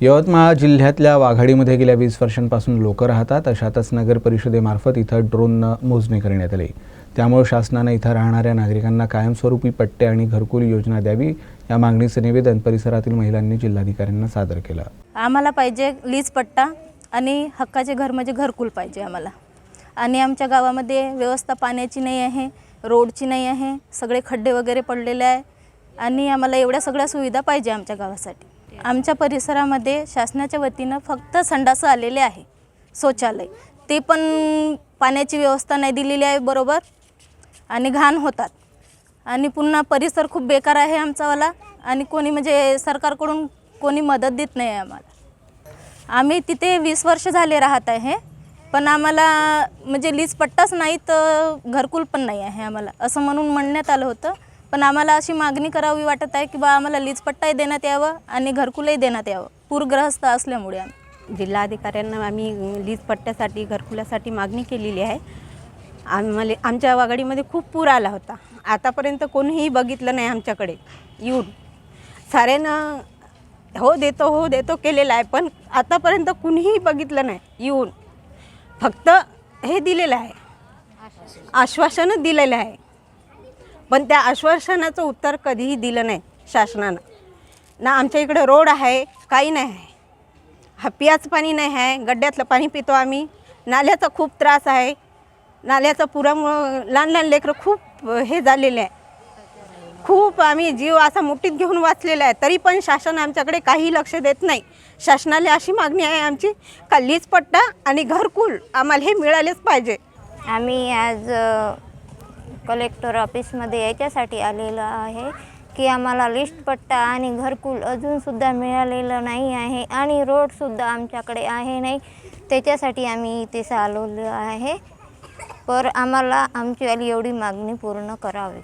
यवतमाळ जिल्ह्यातल्या वाघाडीमध्ये गेल्या वीस वर्षांपासून लोक राहतात. अशातच नगर परिषदेमार्फत इथं ड्रोननं मोजणी करण्यात आली. त्यामुळे शासनानं इथं राहणाऱ्या नागरिकांना कायमस्वरूपी पट्टे आणि घरकुल योजना द्यावी या मागणीचं निवेदन परिसरातील महिलांनी जिल्हाधिकाऱ्यांना सादर केलं. आम्हाला पाहिजे लीज पट्टा आणि हक्काचे घर म्हणजे घरकुल पाहिजे आम्हाला. आणि आमच्या गावामध्ये व्यवस्था पाण्याची नाही आहे रोडची नाही आहे सगळे खड्डे वगैरे पडलेले आहे आणि आम्हाला एवढ्या सगळ्या सुविधा पाहिजे आमच्या गावासाठी. आमच्या परिसरामध्ये शासनाच्या वतीनं फक्त संडासं आलेले आहे. शौचालय. ते पण पाण्याची व्यवस्था नाही दिलेली आहे बरोबर. आणि घाण होतात. आणि पुन्हा परिसर खूप बेकार आहे आमचावाला. आणि कोणी म्हणजे सरकारकडून कोणी मदत देत नाही आहे आम्हाला. आम्ही तिथे वीस वर्ष झाले राहत आहे. पण आम्हाला म्हणजे लीज पट्टाच नाही तर घरकुल पण नाही आहे आम्हाला. असं म्हणून म्हणण्यात आलं होतं. पण आम्हाला अशी मागणी करावी वाटत आहे की बा आम्हाला लीजपट्टाही देण्यात यावं आणि घरकुलही देण्यात यावं. पूरग्रस्त असल्यामुळे आम्ही. जिल्हाधिकाऱ्यांना आम्ही लीजपट्ट्यासाठी घरकुल्यासाठी घरकुलासाठी मागणी केलेली आहे. आम्हाला आमच्या वाघाडीमध्ये खूप पूर आला होता. आतापर्यंत कोणीही बघितलं नाही आमच्याकडे. येऊन. साऱ्यानं हो देतो हो देतो केलेला आहे पण आतापर्यंत कुणीही बघितलं नाही. येऊन. फक्त हे दिलेलं आहे. आश्वासनच दिलेलं आहे. पण त्या आश्वासनाचं उत्तर कधीही दिलं नाही शासनानं. ना आमच्या इकडं रोड आहे काही नाही आहे. हा पाणी नाही आहे गड्ड्यातलं पाणी पितो आम्ही. नाल्याचा खूप त्रास आहे. नाल्याचा पुरामुळं लहान लहान लेकरं खूप हे झालेले आहे. खूप आम्ही जीव असा मुठीत घेऊन वाचलेला आहे तरी पण शासन आमच्याकडे काही लक्ष देत नाही. शासनाला अशी मागणी आहे आमची का लीज पट्टा आणि घरकुल आम्हाला हे मिळालेच पाहिजे. आम्ही आज कलेक्टर ऑफिसमध्ये याच्यासाठी आलेलं आहे की आम्हाला लिस्ट पट्टा आणि घरकुल अजूनसुद्धा मिळालेलं नाही आहे आणि रोडसुद्धा आमच्याकडे आहे नाही. त्याच्यासाठी आम्ही इथे चालवलं आहे. पर आम्हाला आमचीवाली एवढी मागणी पूर्ण करावी.